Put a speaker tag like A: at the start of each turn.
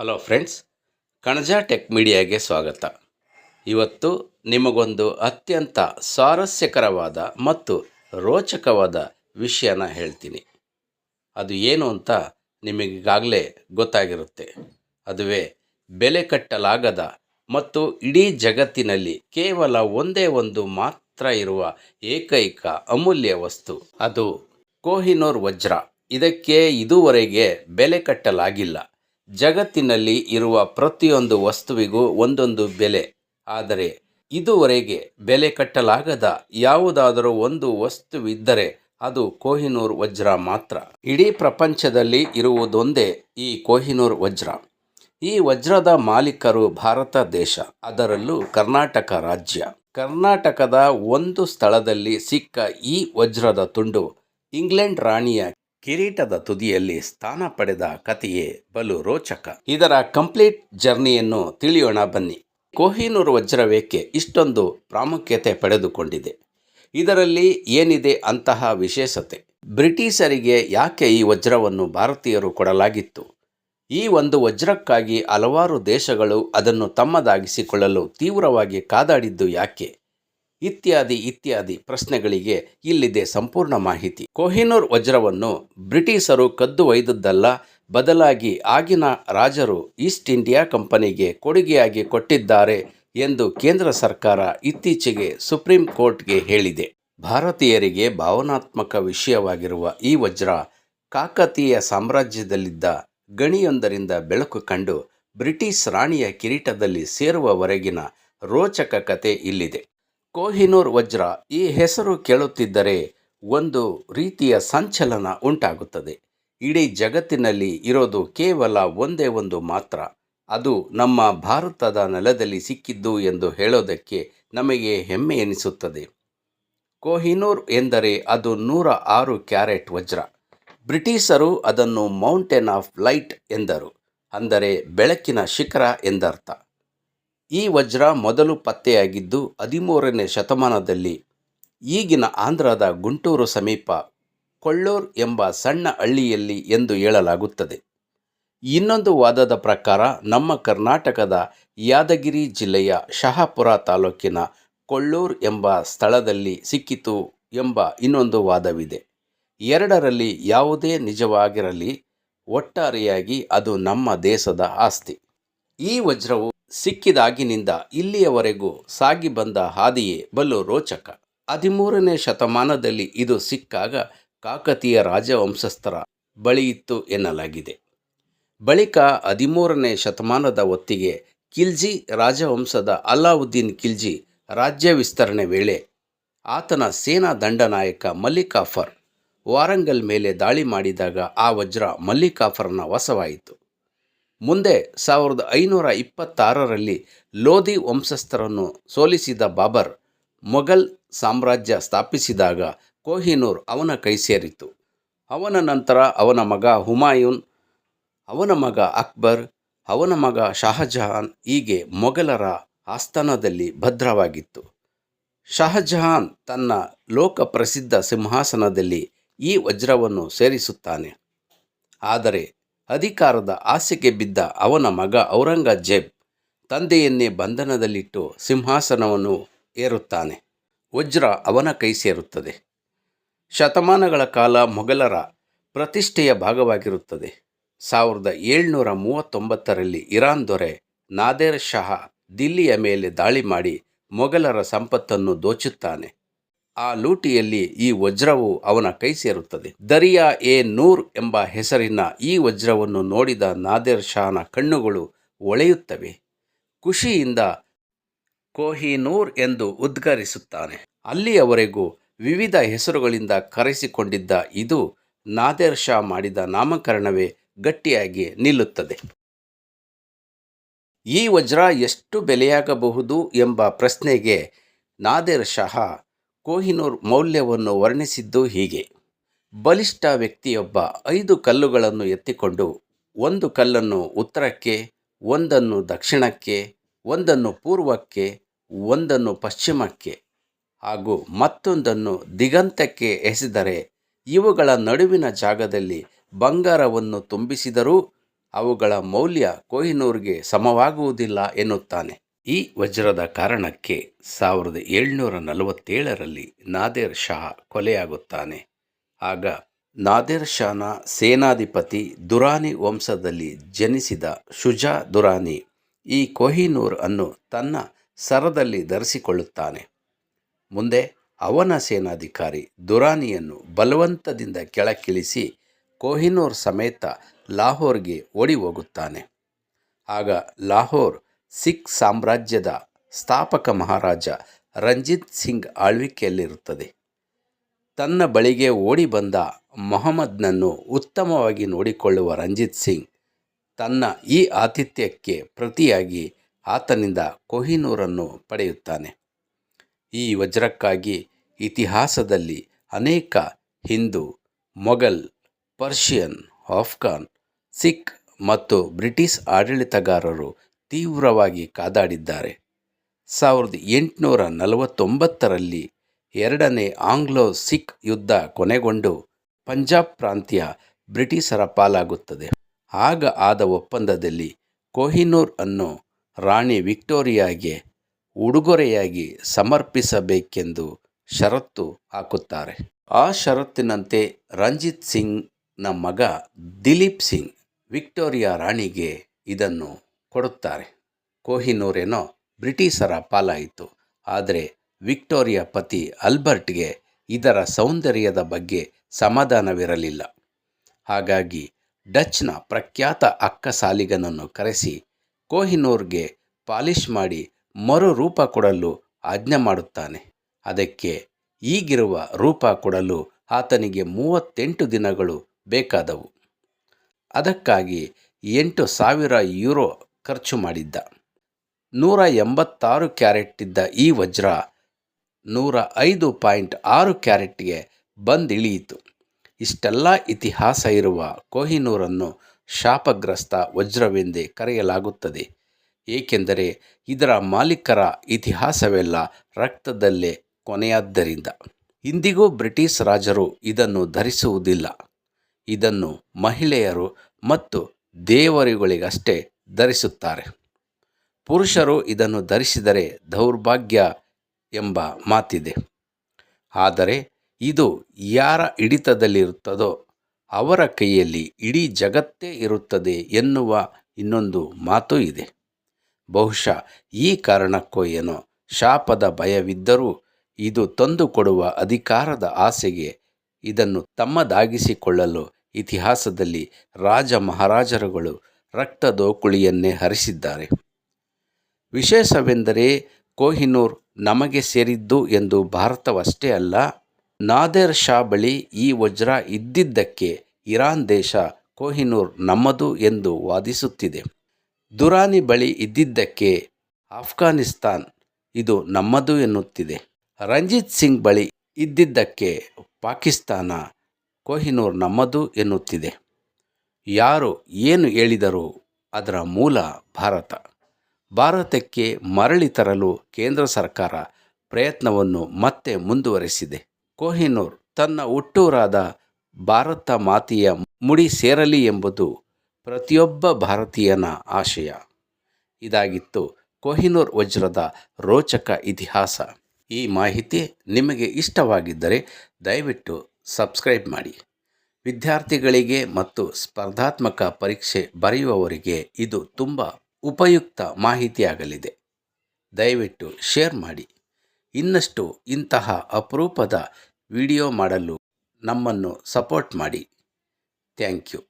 A: Hello friends Kanaja tech ಮೀಡಿಯಾಗೆ ಸ್ವಾಗತ. ಇವತ್ತು ನಿಮಗೊಂದು ಅತ್ಯಂತ ಸ್ವಾರಸ್ಯಕರವಾದ ಮತ್ತು ರೋಚಕವಾದ ವಿಷಯನ ಹೇಳ್ತೀನಿ. ಅದು ಏನು ಅಂತ ನಿಮಗೀಗಾಗಲೇ ಗೊತ್ತಾಗಿರುತ್ತೆ. ಅದುವೇ ಬೆಲೆ ಕಟ್ಟಲಾಗದ ಮತ್ತು ಇಡೀ ಜಗತ್ತಿನಲ್ಲಿ ಕೇವಲ ಒಂದೇ ಒಂದು ಮಾತ್ರ ಇರುವ ಏಕೈಕ ಅಮೂಲ್ಯ ವಸ್ತು, ಅದು ಕೋಹಿನೂರ್ ವಜ್ರ. ಇದಕ್ಕೆ ಇದುವರೆಗೆ ಬೆಲೆ ಕಟ್ಟಲಾಗಿಲ್ಲ. ಜಗತ್ತಿನಲ್ಲಿ ಇರುವ ಪ್ರತಿಯೊಂದು ವಸ್ತುವಿಗೂ ಒಂದೊಂದು ಬೆಲೆ. ಆದರೆ ಇದುವರೆಗೆ ಬೆಲೆ ಕಟ್ಟಲಾಗದ ಯಾವುದಾದರೂ ಒಂದು ವಸ್ತುವಿದ್ದರೆ ಅದು ಕೋಹಿನೂರ್ ವಜ್ರ ಮಾತ್ರ. ಇಡೀ ಪ್ರಪಂಚದಲ್ಲಿ ಇರುವುದೊಂದೇ ಈ ಕೋಹಿನೂರ್ ವಜ್ರ. ಈ ವಜ್ರದ ಮಾಲೀಕರು ಭಾರತ ದೇಶ, ಅದರಲ್ಲೂ ಕರ್ನಾಟಕ ರಾಜ್ಯ. ಕರ್ನಾಟಕದ ಒಂದು ಸ್ಥಳದಲ್ಲಿ ಸಿಕ್ಕ ಈ ವಜ್ರದ ತುಂಡು ಇಂಗ್ಲೆಂಡ್ ರಾಣಿಯ ಕಿರೀಟದ ತುದಿಯಲ್ಲಿ ಸ್ಥಾನ ಪಡೆದ ಕಥೆಯೇ ಬಲು ರೋಚಕ. ಇದರ ಕಂಪ್ಲೀಟ್ ಜರ್ನಿಯನ್ನು ತಿಳಿಯೋಣ ಬನ್ನಿ. ಕೋಹಿನೂರು ವಜ್ರವೇಕೆ ಇಷ್ಟೊಂದು ಪ್ರಾಮುಖ್ಯತೆ ಪಡೆದುಕೊಂಡಿದೆ. ಇದರಲ್ಲಿ ಏನಿದೆ ಅಂತಹ ವಿಶೇಷತೆ? ಬ್ರಿಟಿಷರಿಗೆ ಯಾಕೆ ಈ ವಜ್ರವನ್ನು ಭಾರತೀಯರು ಕೊಡಲಾಗಿತ್ತು? ಈ ಒಂದು ವಜ್ರಕ್ಕಾಗಿ ಹಲವಾರು ದೇಶಗಳು ಅದನ್ನು ತಮ್ಮದಾಗಿಸಿಕೊಳ್ಳಲು ತೀವ್ರವಾಗಿ ಕಾದಾಡಿದ್ದು ಯಾಕೆ? ಇತ್ಯಾದಿ ಇತ್ಯಾದಿ ಪ್ರಶ್ನೆಗಳಿಗೆ ಇಲ್ಲಿದೆ ಸಂಪೂರ್ಣ ಮಾಹಿತಿ. ಕೊಹಿನೂರ್ ವಜ್ರವನ್ನು ಬ್ರಿಟಿಷರು ಕದ್ದು ಒಯ್ದದ್ದಲ್ಲ ಬದಲಾಗಿ ಆಗಿನ ರಾಜರು ಈಸ್ಟ್ ಇಂಡಿಯಾ ಕಂಪನಿಗೆ ಕೊಡುಗೆಯಾಗಿ ಕೊಟ್ಟಿದ್ದಾರೆ ಎಂದು ಕೇಂದ್ರ ಸರ್ಕಾರ ಇತ್ತೀಚೆಗೆ ಸುಪ್ರೀಂ ಕೋರ್ಟ್ಗೆ ಹೇಳಿದೆ. ಭಾರತೀಯರಿಗೆ ಭಾವನಾತ್ಮಕ ವಿಷಯವಾಗಿರುವ ಈ ವಜ್ರ ಕಾಕತೀಯ ಸಾಮ್ರಾಜ್ಯದಲ್ಲಿದ್ದ ಗಣಿಯೊಂದರಿಂದ ಬೆಳಕು ಕಂಡು ಬ್ರಿಟಿಷ್ ರಾಣಿಯ ಕಿರೀಟದಲ್ಲಿ ಸೇರುವವರೆಗಿನ ರೋಚಕ ಕತೆ ಇಲ್ಲಿದೆ. ಕೋಹಿನೂರ್ ವಜ್ರ ಈ ಹೆಸರು ಕೇಳುತ್ತಿದ್ದರೆ ಒಂದು ರೀತಿಯ ಸಂಚಲನ ಉಂಟಾಗುತ್ತದೆ. ಇಡೀ ಜಗತ್ತಿನಲ್ಲಿ ಇರೋದು ಕೇವಲ ಒಂದೇ ಒಂದು ಮಾತ್ರ. ಅದು ನಮ್ಮ ಭಾರತದ ನೆಲದಲ್ಲಿ ಸಿಕ್ಕಿದ್ದು ಎಂದು ಹೇಳೋದಕ್ಕೆ ನಮಗೆ ಹೆಮ್ಮೆ ಎನಿಸುತ್ತದೆ. ಕೋಹಿನೂರ್ ಎಂದರೆ ಅದು ನೂರ ಆರು ಕ್ಯಾರೆಟ್ ವಜ್ರ. ಬ್ರಿಟಿಷರು ಅದನ್ನು ಮೌಂಟೇನ್ ಆಫ್ ಲೈಟ್ ಎಂದರು. ಅಂದರೆ ಬೆಳಕಿನ ಶಿಖರ ಎಂದರ್ಥ. ಈ ವಜ್ರ ಮೊದಲು ಪತ್ತೆಯಾಗಿದ್ದು ಹದಿಮೂರನೇ ಶತಮಾನದಲ್ಲಿ ಈಗಿನ ಆಂಧ್ರದ ಗುಂಟೂರು ಸಮೀಪ ಕೊಳ್ಳೂರ್ ಎಂಬ ಸಣ್ಣ ಹಳ್ಳಿಯಲ್ಲಿ ಎಂದು ಹೇಳಲಾಗುತ್ತದೆ. ಇನ್ನೊಂದು ವಾದದ ಪ್ರಕಾರ ನಮ್ಮ ಕರ್ನಾಟಕದ ಯಾದಗಿರಿ ಜಿಲ್ಲೆಯ ಶಹಾಪುರ ತಾಲೂಕಿನ ಕೊಳ್ಳೂರ್ ಎಂಬ ಸ್ಥಳದಲ್ಲಿ ಸಿಕ್ಕಿತು ಎಂಬ ಇನ್ನೊಂದು ವಾದವಿದೆ. ಎರಡರಲ್ಲಿ ಯಾವುದೇ ನಿಜವಾಗಿರಲಿ, ಒಟ್ಟಾರೆಯಾಗಿ ಅದು ನಮ್ಮ ದೇಶದ ಆಸ್ತಿ. ಈ ವಜ್ರವು ಸಿಕ್ಕಿದಾಗಿನಿಂದ ಇಲ್ಲಿಯವರೆಗೂ ಸಾಗಿ ಬಂದ ಹಾದಿಯೇ ಬಲು ರೋಚಕ. ಹದಿಮೂರನೇ ಶತಮಾನದಲ್ಲಿ ಇದು ಸಿಕ್ಕಾಗ ಕಾಕತೀಯ ರಾಜವಂಶಸ್ಥರ ಬಳಿಯಿತ್ತು ಎನ್ನಲಾಗಿದೆ. ಬಳಿಕ ಹದಿಮೂರನೇ ಶತಮಾನದ ಹೊತ್ತಿಗೆ ಖಿಲ್ಜಿ ರಾಜವಂಶದ ಅಲ್ಲಾವುದ್ದೀನ್ ಖಿಲ್ಜಿ ರಾಜ್ಯ ವಿಸ್ತರಣೆ ವೇಳೆ ಆತನ ಸೇನಾ ದಂಡನಾಯಕ ಮಲ್ಲಿಕಾಫರ್ ವಾರಂಗಲ್ ಮೇಲೆ ದಾಳಿ ಮಾಡಿದಾಗ ಆ ವಜ್ರ ಮಲ್ಲಿಕಾಫರ್ನ ವಶವಾಯಿತು ಮುಂದೆ ಸಾವಿರದ ಐನೂರ ಇಪ್ಪತ್ತಾರರಲ್ಲಿ ಲೋಧಿ ವಂಶಸ್ಥರನ್ನು ಸೋಲಿಸಿದ ಬಾಬರ್ ಮೊಘಲ್ ಸಾಮ್ರಾಜ್ಯ ಸ್ಥಾಪಿಸಿದಾಗ ಕೋಹಿನೂರ್ ಅವನ ಕೈ ಸೇರಿತು ಅವನ ನಂತರ ಅವನ ಮಗ ಹುಮಾಯೂನ್, ಅವನ ಮಗ ಅಕ್ಬರ್, ಅವನ ಮಗ ಶಾಹಜಹಾನ್ ಹೀಗೆ ಮೊಘಲರ ಆಸ್ಥಾನದಲ್ಲಿ ಭದ್ರವಾಗಿತ್ತು. ಶಾಹಜಹಾನ್ ತನ್ನ ಲೋಕಪ್ರಸಿದ್ಧ ಸಿಂಹಾಸನದಲ್ಲಿ ಈ ವಜ್ರವನ್ನು ಸೇರಿಸುತ್ತಾನೆ. ಆದರೆ ಅಧಿಕಾರದ ಆಸೆಗೆ ಬಿದ್ದ ಅವನ ಮಗ ಔರಂಗಜೇಬ್ ತಂದೆಯನ್ನೇ ಬಂಧನದಲ್ಲಿಟ್ಟು ಸಿಂಹಾಸನವನ್ನು ಏರುತ್ತಾನೆ. ವಜ್ರ ಅವನ ಕೈ ಸೇರುತ್ತದೆ. ಶತಮಾನಗಳ ಕಾಲ ಮೊಘಲರ ಪ್ರತಿಷ್ಠೆಯ ಭಾಗವಾಗಿರುತ್ತದೆ. ಸಾವಿರದ ಏಳ್ನೂರ ಮೂವತ್ತೊಂಬತ್ತರಲ್ಲಿ ಇರಾನ್ ದೊರೆ ನಾದೇರ್ ಶಹ ದಿಲ್ಲಿಯ ಮೇಲೆ ದಾಳಿ ಮಾಡಿ ಮೊಘಲರ ಸಂಪತ್ತನ್ನು ದೋಚುತ್ತಾನೆ. ಆ ಲೂಟಿಯಲ್ಲಿ ಈ ವಜ್ರವು ಅವನ ಕೈ ಸೇರುತ್ತದೆ. ದರಿಯಾ ಎ ನೂರ್ ಎಂಬ ಹೆಸರಿನ ಈ ವಜ್ರವನ್ನು ನೋಡಿದ ನಾದೇರ್ ಶಾನ ಕಣ್ಣುಗಳು ಒಳೆಯುತ್ತವೆ. ಖುಷಿಯಿಂದ ಕೋಹಿನೂರ್ ಎಂದು ಉದ್ಗರಿಸುತ್ತಾನೆ. ಅಲ್ಲಿಯವರೆಗೂ ವಿವಿಧ ಹೆಸರುಗಳಿಂದ ಕರೆಸಿಕೊಂಡಿದ್ದ ಇದು ನಾದೇರ್ ಶಾ ಮಾಡಿದ ನಾಮಕರಣವೇ ಗಟ್ಟಿಯಾಗಿ ನಿಲ್ಲುತ್ತದೆ. ಈ ವಜ್ರ ಎಷ್ಟು ಬೆಲೆಯಾಗಬಹುದು ಎಂಬ ಪ್ರಶ್ನೆಗೆ ನಾದೇರ್ ಶಹ ಕೋಹಿನೂರ್ ಮೌಲ್ಯವನ್ನು ವರ್ಣಿಸಿದ್ದು ಹೀಗೆ. ಬಲಿಷ್ಠ ವ್ಯಕ್ತಿಯೊಬ್ಬ ಐದು ಕಲ್ಲುಗಳನ್ನು ಎತ್ತಿಕೊಂಡು ಒಂದು ಕಲ್ಲನ್ನು ಉತ್ತರಕ್ಕೆ, ಒಂದನ್ನು ದಕ್ಷಿಣಕ್ಕೆ, ಒಂದನ್ನು ಪೂರ್ವಕ್ಕೆ, ಒಂದನ್ನು ಪಶ್ಚಿಮಕ್ಕೆ ಹಾಗೂ ಮತ್ತೊಂದನ್ನು ದಿಗಂತಕ್ಕೆ ಎಸೆದರೆ ಇವುಗಳ ನಡುವಿನ ಜಾಗದಲ್ಲಿ ಬಂಗಾರವನ್ನು ತುಂಬಿಸಿದರೂ ಅವುಗಳ ಮೌಲ್ಯ ಕೊಹಿನೂರ್ಗೆ ಸಮವಾಗುವುದಿಲ್ಲ ಎನ್ನುತ್ತಾನೆ. ಈ ವಜ್ರದ ಕಾರಣಕ್ಕೆ ಸಾವಿರದ ಏಳ್ನೂರ ನಲವತ್ತೇಳರಲ್ಲಿ ನಾದೇರ್ ಶಾ ಕೊಲೆಯಾಗುತ್ತಾನೆ. ಆಗ ನಾದೇರ್ ಶಾನ ಸೇನಾಧಿಪತಿ ದುರಾನಿ ವಂಶದಲ್ಲಿ ಜನಿಸಿದ ಶುಜಾ ದುರಾನಿ ಈ ಕೊಹಿನೂರ್ ಅನ್ನು ತನ್ನ ಸರದಲ್ಲಿ ಧರಿಸಿಕೊಳ್ಳುತ್ತಾನೆ. ಮುಂದೆ ಅವನ ಸೇನಾಧಿಕಾರಿ ದುರಾನಿಯನ್ನು ಬಲವಂತದಿಂದ ಕೆಳಕ್ಕಿಳಿಸಿ ಕೊಹಿನೂರ್ ಸಮೇತ ಲಾಹೋರ್ಗೆ ಓಡಿ ಹೋಗುತ್ತಾನೆ. ಆಗ ಲಾಹೋರ್ ಸಿಖ್ ಸಾಮ್ರಾಜ್ಯದ ಸ್ಥಾಪಕ ಮಹಾರಾಜ ರಂಜಿತ್ ಸಿಂಗ್ ಆಳ್ವಿಕೆಯಲ್ಲಿರುತ್ತದೆ. ತನ್ನ ಬಳಿಗೆ ಓಡಿ ಬಂದ ಮೊಹಮ್ಮದ್ನನ್ನು ಉತ್ತಮವಾಗಿ ನೋಡಿಕೊಳ್ಳುವ ರಂಜಿತ್ ಸಿಂಗ್ ತನ್ನ ಈ ಆತಿಥ್ಯಕ್ಕೆ ಪ್ರತಿಯಾಗಿ ಆತನಿಂದ ಕೊಹಿನೂರನ್ನು ಪಡೆಯುತ್ತಾನೆ. ಈ ವಜ್ರಕ್ಕಾಗಿ ಇತಿಹಾಸದಲ್ಲಿ ಅನೇಕ ಹಿಂದೂ, ಮೊಘಲ್, ಪರ್ಷಿಯನ್, ಆಫ್ಘಾನ್, ಸಿಖ್ ಮತ್ತು ಬ್ರಿಟಿಷ್ ಆಡಳಿತಗಾರರು ತೀವ್ರವಾಗಿ ಕಾದಾಡಿದ್ದಾರೆ. ಸಾವಿರದ ಎಂಟುನೂರ ನಲವತ್ತೊಂಬತ್ತರಲ್ಲಿ ಎರಡನೇ ಆಂಗ್ಲೋ ಸಿಖ್ ಯುದ್ಧ ಕೊನೆಗೊಂಡು ಪಂಜಾಬ್ ಪ್ರಾಂತ್ಯ ಬ್ರಿಟಿಷರ ಪಾಲಾಗುತ್ತದೆ. ಆಗ ಆದ ಒಪ್ಪಂದದಲ್ಲಿ ಕೊಹಿನೂರ್ ಅನ್ನು ರಾಣಿ ವಿಕ್ಟೋರಿಯಾಗೆ ಉಡುಗೊರೆಯಾಗಿ ಸಮರ್ಪಿಸಬೇಕೆಂದು ಷರತ್ತು ಹಾಕುತ್ತಾರೆ. ಆ ಷರತ್ತಿನಂತೆ ರಂಜಿತ್ ಸಿಂಗ್ನ ಮಗ ದಿಲೀಪ್ ಸಿಂಗ್ ವಿಕ್ಟೋರಿಯಾ ರಾಣಿಗೆ ಇದನ್ನು ಕೊಡುತ್ತಾರೆ. ಕೋಹಿನೂರೇನೋ ಬ್ರಿಟಿಷರ ಪಾಲಾಯಿತು. ಆದರೆ ವಿಕ್ಟೋರಿಯಾ ಪತಿ ಅಲ್ಬರ್ಟ್ಗೆ ಇದರ ಸೌಂದರ್ಯದ ಬಗ್ಗೆ ಸಮಾಧಾನವಿರಲಿಲ್ಲ. ಹಾಗಾಗಿ ಡಚ್ನ ಪ್ರಖ್ಯಾತ ಅಕ್ಕ ಸಾಲಿಗನನ್ನು ಕರೆಸಿ ಕೋಹಿನೂರ್ಗೆ ಪಾಲಿಷ್ ಮಾಡಿ ಮರು ರೂಪ ಕೊಡಲು ಆಜ್ಞೆ ಮಾಡುತ್ತಾನೆ. ಅದಕ್ಕೆ ಈಗಿರುವ ರೂಪ ಕೊಡಲು ಆತನಿಗೆ ಮೂವತ್ತೆಂಟು ದಿನಗಳು ಬೇಕಾದವು. ಅದಕ್ಕಾಗಿ ಎಂಟು ಸಾವಿರ ಯೂರೋ ಖರ್ಚು ಮಾಡಿದ್ದ. ನೂರ ಎಂಬತ್ತಾರು ಕ್ಯಾರೆಟ್ ಇದ್ದ ಈ ವಜ್ರ ನೂರ ಐದು ಪಾಯಿಂಟ್ ಆರು ಕ್ಯಾರೆಟ್ಗೆ ಬಂದಿಳಿಯಿತು. ಇಷ್ಟೆಲ್ಲ ಇತಿಹಾಸ ಇರುವ ಕೊಹಿನೂರನ್ನು ಶಾಪಗ್ರಸ್ತ ವಜ್ರವೆಂದೇ ಕರೆಯಲಾಗುತ್ತದೆ. ಏಕೆಂದರೆ ಇದರ ಮಾಲೀಕರ ಇತಿಹಾಸವೆಲ್ಲ ರಕ್ತದಲ್ಲೇ ಕೊನೆಯಾದ್ದರಿಂದ. ಇಂದಿಗೂ ಬ್ರಿಟಿಷ್ ರಾಜರು ಇದನ್ನು ಧರಿಸುವುದಿಲ್ಲ. ಇದನ್ನು ಮಹಿಳೆಯರು ಮತ್ತು ದೇವರುಗಳಿಗಷ್ಟೇ ಧರಿಸುತ್ತಾರೆ. ಪುರುಷರು ಇದನ್ನು ಧರಿಸಿದರೆ ದೌರ್ಭಾಗ್ಯ ಎಂಬ ಮಾತಿದೆ. ಆದರೆ ಇದು ಯಾರ ಹಿಡಿತದಲ್ಲಿರುತ್ತದೋ ಅವರ ಕೈಯಲ್ಲಿ ಇಡೀ ಜಗತ್ತೇ ಇರುತ್ತದೆ ಎನ್ನುವ ಇನ್ನೊಂದು ಮಾತೂ ಇದೆ. ಬಹುಶಃ ಈ ಕಾರಣಕ್ಕೋ ಏನೋ ಶಾಪದ ಭಯವಿದ್ದರೂ ಇದು ತಂದುಕೊಡುವ ಅಧಿಕಾರದ ಆಸೆಗೆ ಇದನ್ನು ತಮ್ಮದಾಗಿಸಿಕೊಳ್ಳಲು ಇತಿಹಾಸದಲ್ಲಿ ರಾಜ ಮಹಾರಾಜರುಗಳು ರಕ್ತದೋಕುಳಿಯನ್ನೇ ಹರಿಸಿದ್ದಾರೆ. ವಿಶೇಷವೆಂದರೆ ಕೊಹಿನೂರ್ ನಮಗೆ ಸೇರಿದ್ದು ಎಂದು ಭಾರತವಷ್ಟೇ ಅಲ್ಲ, ನಾದೇರ್ ಶಾ ಬಳಿ ಈ ವಜ್ರ ಇದ್ದಿದ್ದಕ್ಕೆ ಇರಾನ್ ದೇಶ ಕೊಹಿನೂರ್ ನಮ್ಮದು ಎಂದು ವಾದಿಸುತ್ತಿದೆ. ದುರಾನಿ ಬಳಿ ಇದ್ದಿದ್ದಕ್ಕೆ ಆಫ್ಘಾನಿಸ್ತಾನ್ ಇದು ನಮ್ಮದು ಎನ್ನುತ್ತಿದೆ. ರಂಜಿತ್ ಸಿಂಗ್ ಬಳಿ ಇದ್ದಿದ್ದಕ್ಕೆ ಪಾಕಿಸ್ತಾನ ಕೊಹಿನೂರ್ ನಮ್ಮದು ಎನ್ನುತ್ತಿದೆ. ಯಾರು ಏನು ಹೇಳಿದರೂ ಅದರ ಮೂಲ ಭಾರತ. ಭಾರತಕ್ಕೆ ಮರಳಿ ತರಲು ಕೇಂದ್ರ ಸರ್ಕಾರ ಪ್ರಯತ್ನವನ್ನು ಮತ್ತೆ ಮುಂದುವರೆಸಿದೆ. ಕೊಹಿನೂರ್ ತನ್ನ ಹುಟ್ಟೂರಾದ ಭಾರತ ಮಾತೆಯ ಮುಡಿ ಸೇರಲಿ ಎಂಬುದು ಪ್ರತಿಯೊಬ್ಬ ಭಾರತೀಯನ ಆಶಯ. ಇದಾಗಿತ್ತು ಕೊಹಿನೂರ್ ವಜ್ರದ ರೋಚಕ ಇತಿಹಾಸ. ಈ ಮಾಹಿತಿ ನಿಮಗೆ ಇಷ್ಟವಾಗಿದ್ದರೆ ದಯವಿಟ್ಟು ಸಬ್ಸ್ಕ್ರೈಬ್ ಮಾಡಿ. ವಿದ್ಯಾರ್ಥಿಗಳಿಗೆ ಮತ್ತು ಸ್ಪರ್ಧಾತ್ಮಕ ಪರೀಕ್ಷೆ ಬರೆಯುವವರಿಗೆ ಇದು ತುಂಬ ಉಪಯುಕ್ತ ಮಾಹಿತಿಯಾಗಲಿದೆ. ದಯವಿಟ್ಟು ಶೇರ್ ಮಾಡಿ. ಇನ್ನಷ್ಟು ಇಂತಹ ಅಪರೂಪದ ವಿಡಿಯೋ ಮಾಡಲು ನಮ್ಮನ್ನು ಸಪೋರ್ಟ್ ಮಾಡಿ. Thank you.